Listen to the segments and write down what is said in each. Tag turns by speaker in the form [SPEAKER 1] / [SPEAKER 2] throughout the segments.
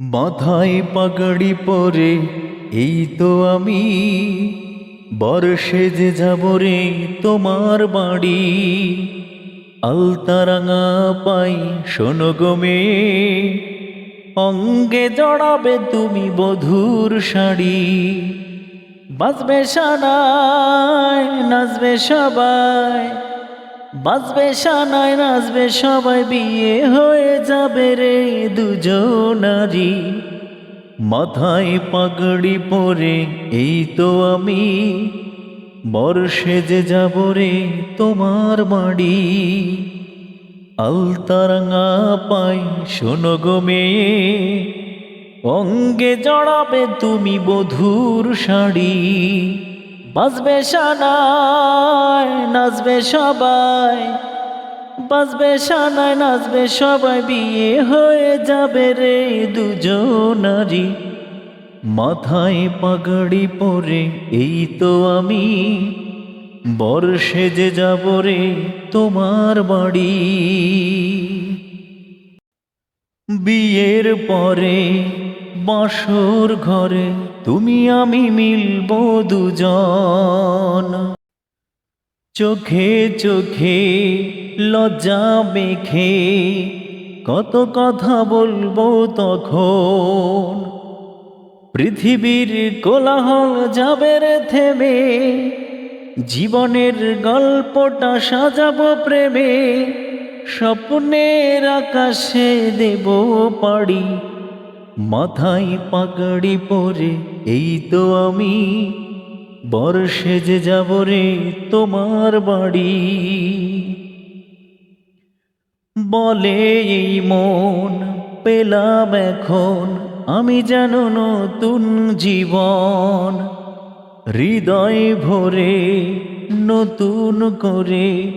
[SPEAKER 1] মাথায় পাগড়ি পরে, এই তো আমি। বর্ষে যে যাব রে তোমার বাড়ি। আলতারাঙা পাই, শোনো গো মেয়ে। অঙ্গে জড়াবে তুমি বধুর শাড়ি। বাজবে সানায়, নাচবে সবাই। বাজবে সানায়, নাচবে সবাই, বিয়ে হয়ে যাবে রে দুজনারি মাথায় পাগড়ি পরে এই তো আমি, বর্ষে যে যাব রে তোমার বাড়ি। আলতারাঙা পাই, শোনো গো মেয়ে, অঙ্গে জড়াবে তুমি বধুর শাড়ি। বাজবে সানায়, নাচবে সবাই। বাজবে সানায়, নাচবে সবাই, বিয়ে হয়ে যাবে রে দুজনারি মাথায় পাগড়ি পরে, এই তো আমি। বর্ষে যে যাব রে তোমার বাড়ি। বিয়ের পরে বাসর ঘরে তুমি আমি মিলব দুজন। চোখে চোখে লজ্জা মেখে কত কথা বলব তখন। পৃথিবীর কোলাহল যাবে রে থেমে, জীবনের গল্পটা সাজাবো প্রেমে, স্বপ্নের আকাশে দেব পাড়ি মাথায় পাগড়ি পরে, এই তো আমি। বর্ষে যে যাব রে তোমার বাড়ি। বলে এই মন, পেলাম এখন, আমি যেন নতুন জীবন। হৃদয় ভরে, নতুন করে,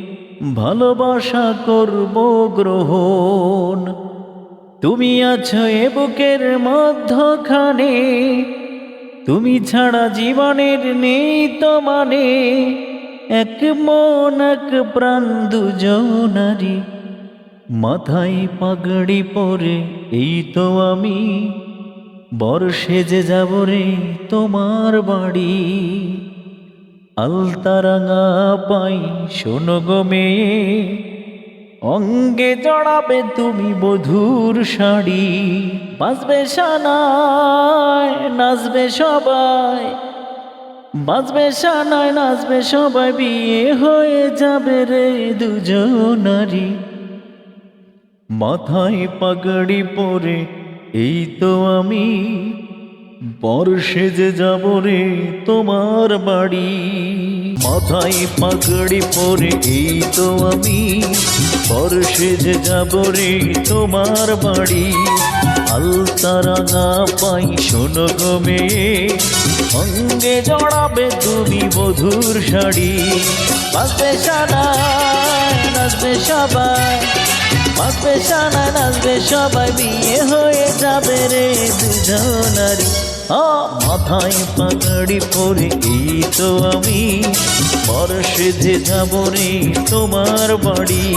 [SPEAKER 1] ভালোবাসা করব গ্রহণ। তুমি আছো এ বুকের মধ্যখানে, তুমি ছাড়া জীবনের নেই তো মানে এক মন, এক প্রাণ দুজনারি মাথায় পাগড়ি পরে, এই তো আমি বর্ষে যে যাব রে তোমার বাড়ি। আলতারাঙা পাই, শোনো গো মেয়ে অঙ্গে জড়াবে তুমি বধুর শাড়ি। বাজবে সানায় নাচবে সবাই। বাজবে সানায় নাচবে সবাই, বিয়ে হয়ে যাবে রে দুজনারি মাথায় পাগড়ি পরে, এই তো আমি। বর্ষে যে যাব রে তোমার বাড়ি? মাথায় পাগড়ি পরে এই তো আমি। বর্ষে যে যাব রে তোমার বাড়ি? আলতারাঙা পাই, শোনো গো মেয়ে। অঙ্গে জড়াবে তুমি বধুর শাড়ি। বাজবে সানায় নাচবে সবাই। বাজবে সানা নাচবে সবাই, বিয়ে হয়ে যাবে রে দুজনারি মাথায় পাগড়ি পরে এই তো আমি। বর্ষে যে যাব রে তোমার বাড়ি।